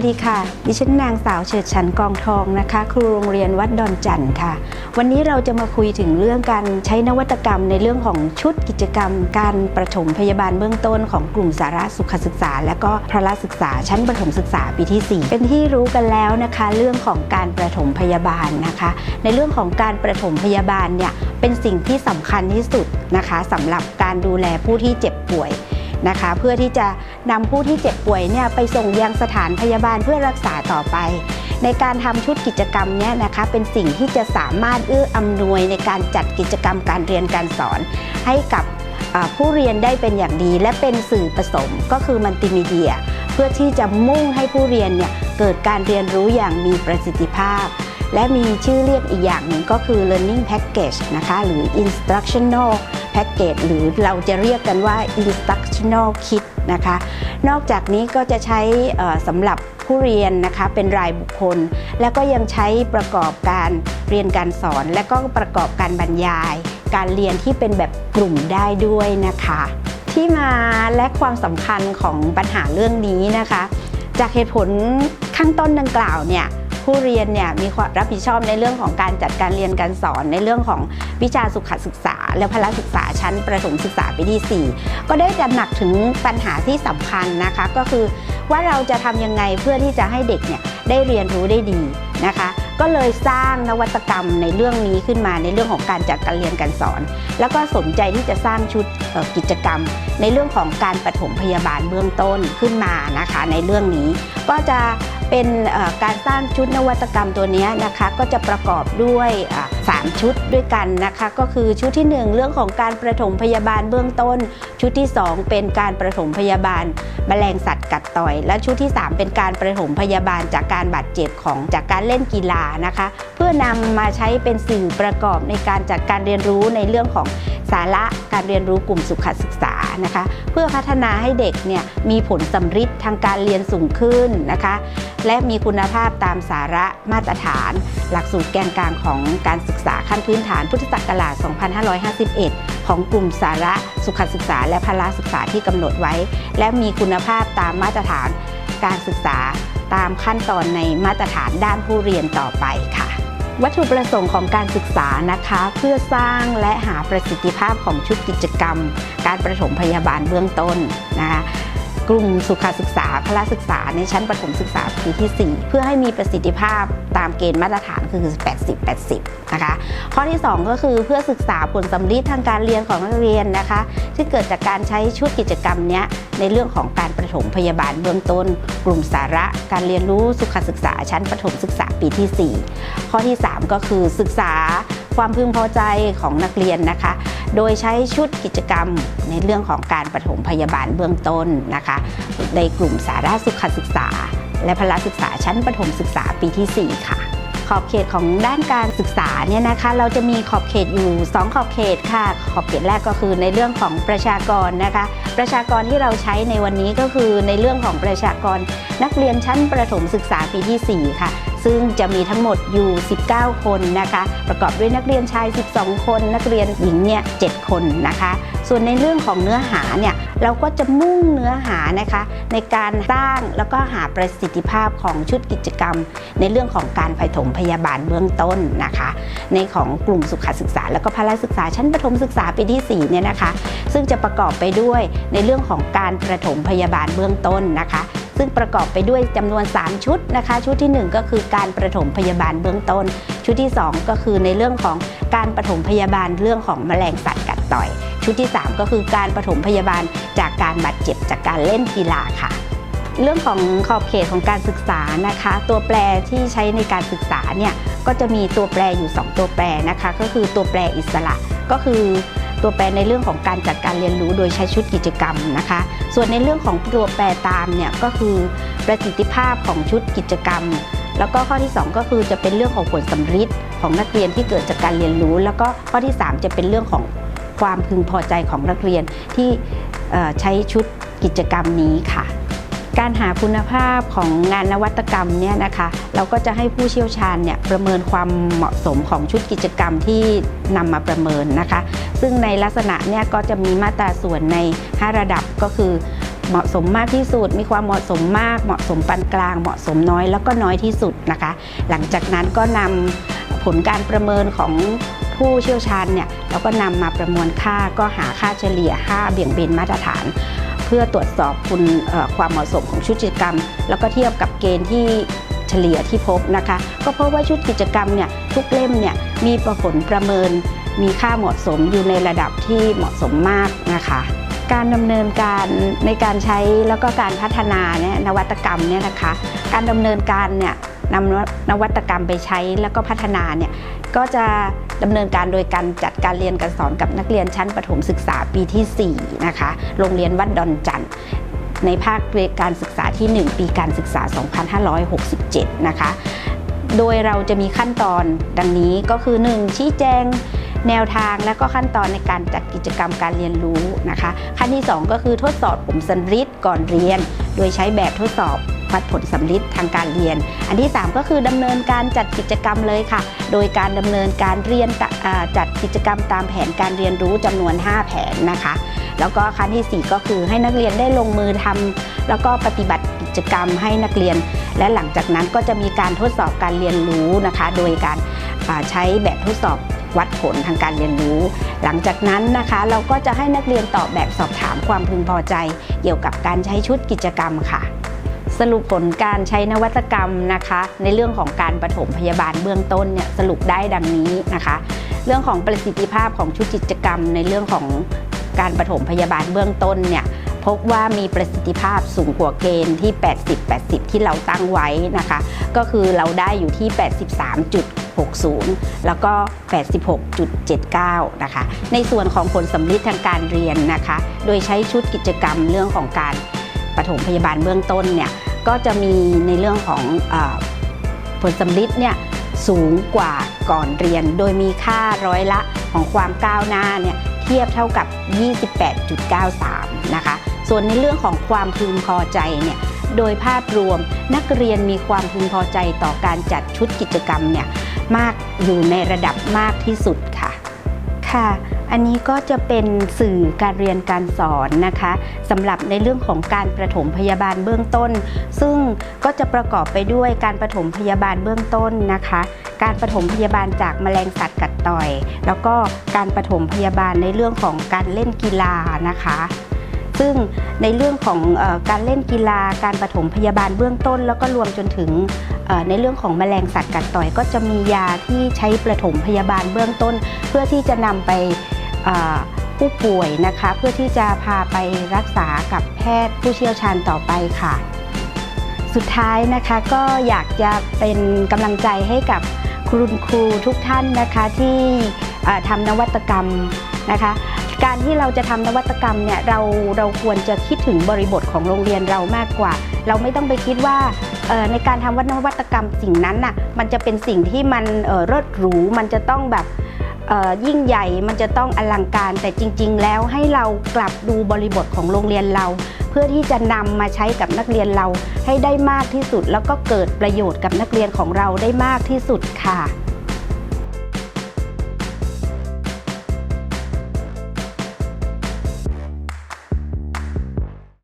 วัสดีค่ะ ดิฉันนางสาวเฉิดฉันกองทองนะคะ ครูโรงเรียนวัดดอนจันทร์ค่ะ วันนี้เราจะมาคุยถึงเรื่องการใช้นวัตกรรมในเรื่องของชุดกิจกรรม การประถมพยาบาลเบื้องต้นของกลุ่มสาระสุขศึกษา และก็พละศึกษาชั้นประถมศึกษาปีที่ 4 เป็นที่รู้กันแล้วนะคะ เรื่องของการประถมพยาบาลนะคะ ในเรื่องของการประถมพยาบาลเนี่ยเป็นสิ่งที่สำคัญที่สุดนะคะสำหรับการดูแลผู้ที่เจ็บป่วย นะคะ เพื่อที่จะนำผู้ที่เจ็บป่วยเนี่ยไปส่งยังสถานพยาบาลเพื่อรักษาต่อไป ในการทำชุดกิจกรรมเนี่ยนะคะเป็นสิ่งที่จะสามารถเอื้ออำนวยในการจัดกิจกรรมการเรียนการสอน ให้กับผู้เรียนได้เป็นอย่างดี และเป็นสื่อผสมก็คือมัลติมีเดีย เพื่อที่จะมุ่งให้ผู้เรียนเนี่ยเกิดการเรียนรู้อย่างมีประสิทธิภาพ และมีชื่อเรียกอีกอย่างหนึ่งก็คือ learning package นะคะหรือ instructional package หรือเราจะเรียกกันว่า instructional kit นะคะ นอกจากนี้ก็จะใช้สำหรับผู้เรียนนะคะเป็นรายบุคคล แล้วก็ยังใช้ประกอบการเรียนการสอน และก็ประกอบการบรรยาย การเรียนที่เป็นแบบกลุ่มได้ด้วยนะคะ ที่มาและความสำคัญของปัญหาเรื่องนี้นะคะ จากเหตุผลข้างต้นดังกล่าวเนี่ยผู้เรียนเนี่ยมีความรับผิดชอบในเรื่องของการจัดการเรียนการสอนในเรื่องของวิชาสุขศึกษา และพละศึกษาชั้นประถมศึกษาปีที่ 4 ก็ได้ตระหนักถึงปัญหาที่สำคัญนะคะ ก็คือว่าเราจะทำยังไงเพื่อที่จะให้เด็กเนี่ยได้เรียนรู้ได้ดีนะคะ ก็เลยสร้างนวัตกรรมในเรื่องนี้ขึ้นมาในเรื่องของการจัดการเรียนการสอน แล้วก็สนใจที่จะสร้างชุดกิจกรรม ในเรื่องของการปฐมพยาบาลเบื้องต้นขึ้นมานะคะ ในเรื่องนี้ก็จะเป็นการสร้างชุดนวัตกรรมตัวนี้นะคะ ก็จะประกอบด้วย อะสามชุดด้วยกันนะคะ ก็คือชุดที่หนึ่งเรื่องของการประถมพยาบาลเบื้องต้น ชุดที่สองเป็นการประถมพยาบาลแมลงสัตว์กัดต่อย และชุดที่ 3 เป็นการประถมพยาบาลจากการบาดเจ็บของจากการเล่นกีฬานะคะ เพื่อนำมาใช้เป็นสื่อประกอบในการจัดการเรียนรู้ในเรื่องของสาระการเรียนรู้กลุ่มสุขศึกษานะคะ เพื่อพัฒนาให้เด็กเนี่ยมีผลสำฤทธิ์ทางการเรียนสูงขึ้นนะคะ และมีคุณภาพตามสาระมาตรฐาน หลักสูตรแกนกลางของการศึกษาขั้นพื้นฐานพุทธศักราช 2551 ของกลุ่มสาระสุขศึกษาและพละศึกษาที่กำหนดไว้ และมีคุณภาพตามมาตรฐานการศึกษาตามขั้นตอนในมาตรฐานด้านผู้เรียนต่อไปค่ะ วัตถุประสงค์ของการศึกษานะคะ เพื่อสร้างและหาประสิทธิภาพของชุดกิจกรรม การประถมพยาบาลเบื้องต้นนะคะ กลุ่มสุขศึกษาพละศึกษาในชั้นประถมศึกษาปีที่ 4 เพื่อให้มีประสิทธิภาพตามเกณฑ์มาตรฐานคือ 80 80 นะคะ ข้อที่ 2 ก็คือเพื่อศึกษาผลสำลิดทางการเรียนของนักเรียนนะคะที่เกิดจากการใช้ชุดกิจกรรมนี้ในเรื่องของการประถมพยาบาลเบื้องต้น กลุ่มสาระการเรียนรู้สุขศึกษาชั้นประถมศึกษาปีที่ 4 ข้อที่ 3 ก็คือศึกษา ความพึงพอใจของนักเรียนนะคะ โดยใช้ชุดกิจกรรมในเรื่องของการประถมพยาบาลเบื้องต้นนะคะ ในกลุ่มสาระสุขศึกษา และพละศึกษาชั้นประถมศึกษาปีที่ 4 ค่ะขอบเขตของด้านการศึกษาเนี่ยนะคะเราจะมีขอบเขตอยู่ 2 ขอบเขตค่ะ ขอบเขตแรกก็คือในเรื่องของประชากรนะคะ ประชากรที่เราใช้ในวันนี้ก็คือในเรื่องของประชากรนักเรียนชั้นประถมศึกษาปีที่ 4 ค่ะ ซึ่งจะมีทั้งหมดอยู่ 19 คนนะคะ ประกอบด้วยนักเรียนชาย 12 คน นักเรียนหญิงเนี่ย 7 คนนะคะ ส่วนในเรื่องของเนื้อหาเนี่ยเราก็จะมุ่งเนื้อหานะคะ ในการสร้างแล้วก็หาประสิทธิภาพของชุดกิจกรรม ในเรื่องของการปฐมพยาบาลเบื้องต้นนะคะ ในของกลุ่มสุขศึกษา แล้วก็พละศึกษาชั้นประถมศึกษาปีที่4เนี่ยนะคะ ซึ่งจะประกอบไปด้วยในเรื่องของการประถมพยาบาลเบื้องต้นนะคะ ซึ่งประกอบไปด้วยจำนวน 3 ชุดนะคะ ชุดที่ 1 ก็คือการประถมพยาบาลเบื้องต้น ชุดที่ 2 ก็คือในเรื่องของการประถมพยาบาลเรื่องของแมลงสัตว์กัดต่อย ชุดที่ 3 ก็คือการประถมพยาบาลจากการบาดเจ็บจากการเล่นกีฬาค่ะเรื่องของขอบเขตของการศึกษานะคะ ตัวแปรที่ใช้ในการศึกษาเนี่ยก็จะมีตัวแปรอยู่ 2 ตัวแปรนะคะ ก็คือตัวแปรอิสระก็คือ ตัวแปรในเรื่องของการจัดการเรียนรู้โดยใช้ชุดกิจกรรมนะคะ ส่วนในเรื่องของตัวแปรตามเนี่ยก็คือประสิทธิภาพของชุดกิจกรรม แล้วก็ข้อที่ 2 ก็คือจะเป็นเรื่องของผลสัมฤทธิ์ของนักเรียนที่เกิดจากการเรียนรู้ แล้วก็ข้อที่ 3 จะเป็นเรื่องของความพึงพอใจของนักเรียนที่ใช้ชุดกิจกรรมนี้ค่ะ การหาคุณภาพของงานนวัตกรรมเนี่ยนะคะเราก็จะให้ผู้เชี่ยวชาญเนี่ยประเมินความเหมาะสมของชุดกิจกรรมที่นำมาประเมินนะคะ ซึ่งในลักษณะเนี่ยก็จะมีมาตราส่วนใน 5 ระดับก็คือ เหมาะสมมากที่สุด มีความเหมาะสมมาก เหมาะสมปานกลาง เหมาะสมน้อยแล้วก็น้อยที่สุดนะคะ หลังจากนั้นก็นำผลการประเมินของผู้เชี่ยวชาญเนี่ยแล้วก็นำมาประมวลค่าก็หาค่าเฉลี่ยค่าเบี่ยงเบนมาตรฐาน เพื่อตรวจสอบคุณความเหมาะสมของชุดกิจกรรม แล้วก็เทียบกับเกณฑ์ที่เฉลี่ยที่พบนะคะ ก็เพราะว่าชุดกิจกรรมเนี่ยทุกเล่มเนี่ยมีผลประเมิน มีค่าเหมาะสมอยู่ในระดับที่เหมาะสมมากนะคะการดำเนินการในการใช้แล้วก็การพัฒนาเนี่ยนวัตกรรมเนี่ยนะคะ การดำเนินการเนี่ยนำนวัตกรรมไปใช้แล้วก็พัฒนาเนี่ยก็จะ ดำเนินการโดยการจัดการเรียนการสอนกับนักเรียนชั้นประถมศึกษาปีที่ 4 นะคะ โรงเรียนวัดดอนจันทร์ในภาคการศึกษาที่ 1 ปีการศึกษา 2567 นะคะ โดยเราจะมีขั้นตอนดังนี้ก็คือ 1. ชี้แจงแนวทางและก็ขั้นตอนในการจัดกิจกรรมการเรียนรู้นะคะ ขั้นที่ 2 ก็คือทดสอบผลสำริดก่อนเรียน โดยใช้แบบทดสอบ วัดผลสำริดทางการเรียน อันที่ 3 ก็คือดำเนินการจัดกิจกรรมเลยค่ะ โดยการดำเนินการเรียนจัดกิจกรรมตามแผนการเรียนรู้จำนวน 5 แผนนะคะ แล้วก็ขั้นทีสี่ 4 ก็คือให้นักเรียนได้ลงมือทำแล้วก็ปฏิบัติกิจกรรมให้นักเรียน และหลังจากนั้นก็จะมีการทดสอบการเรียนรู้นะคะ โดยการใช้แบบทดสอบวัดผลทางการเรียนรู้ หลังจากนั้นนะคะเราก็จะให้นักเรียนตอบแบบสอบถามความพึงพอใจ เกี่ยวกับการใช้ชุดกิจกรรมค่ะ สรุปผลการใช้นวัตกรรมนะคะ ในเรื่องของการปฐมพยาบาลเบื้องต้นเนี่ยสรุปได้ดังนี้นะคะ เรื่องของประสิทธิภาพของชุดกิจกรรม ในเรื่องของการปฐมพยาบาลเบื้องต้นเนี่ยพบว่ามีประสิทธิภาพสูงกว่าเกณฑ์ที่ 80 80 ที่เราตั้งไว้นะคะ ก็คือเราได้อยู่ที่ 83.60 แล้วก็ 86.79 นะคะ ในส่วนของผลสำลิดทางการเรียนนะคะ โดยใช้ชุดกิจกรรมเรื่องของการปฐมพยาบาลเบื้องต้นเนี่ย ก็จะมีในเรื่องของออผลสำลิดเนี่ยสูงกว่าก่อนเรียน โดยมีค่าร้อยละของความก้าวหน้าเนี่ยเทียบเท่ากับ 28.93 นะคะ ส่วนในเรื่องของความพึงพอใจเนี่ยโดยภาพรวมนักเรียนมีความพึงพอใจต่อการจัดชุดกิจกรรมเนี่ยมากอยู่ในระดับมากที่สุดค่ะ ค่ะ อันนี้ก็จะเป็นสื่อการเรียนการสอนนะคะสำหรับในเรื่องของการประถมพยาบาลเบื้องต้น ซึ่งก็จะประกอบไปด้วยการประถมพยาบาลเบื้องต้นนะคะ การประถมพยาบาลจากแมลงสัตว์กัดต่อย แล้วก็การประถมพยาบาลในเรื่องของการเล่นกีฬานะคะซึ่งในเรื่องของอการเล่นกีฬาการปฐมพยาบาลเบื้องต้น แล้วก็รวมจนถึง ในเรื่องของแมลงสัตว์กัดต่อย ก็จะมียาที่ใช้ประถมพยาบาลเบื้องต้น เพื่อที่จะนำไปผู้ป่วยนะคะ เพื่อที่จะพาไปรักษากับแพทย์ผู้เชี่ยวชาญต่อไปค่ะ สุดท้ายนะคะก็อยากจะเป็นกำลังใจให้กับคุณครูทุกท่านนะคะที่ทำนวัตกรรมนะคะการที่เราจะทำนวัตกรรมเนี่ยเราเราควรจะคิดถึงบริบทของโรงเรียนเรามากกว่า เราไม่ต้องไปคิดว่า ในการทำวัฒนวัตกรรมสิ่งนั้นน่ะมันจะเป็นสิ่งที่มันเอ่อเลิศหรูมันจะต้องแบบยิ่งใหญ่มันจะต้องอลังการ แต่จริง ๆ แล้วให้เรากลับดูบริบทของโรงเรียนเรา เพื่อที่จะนำมาใช้กับนักเรียนเราให้ได้มากที่สุด แล้วก็เกิดประโยชน์กับนักเรียนของเราได้มากที่สุดค่ะ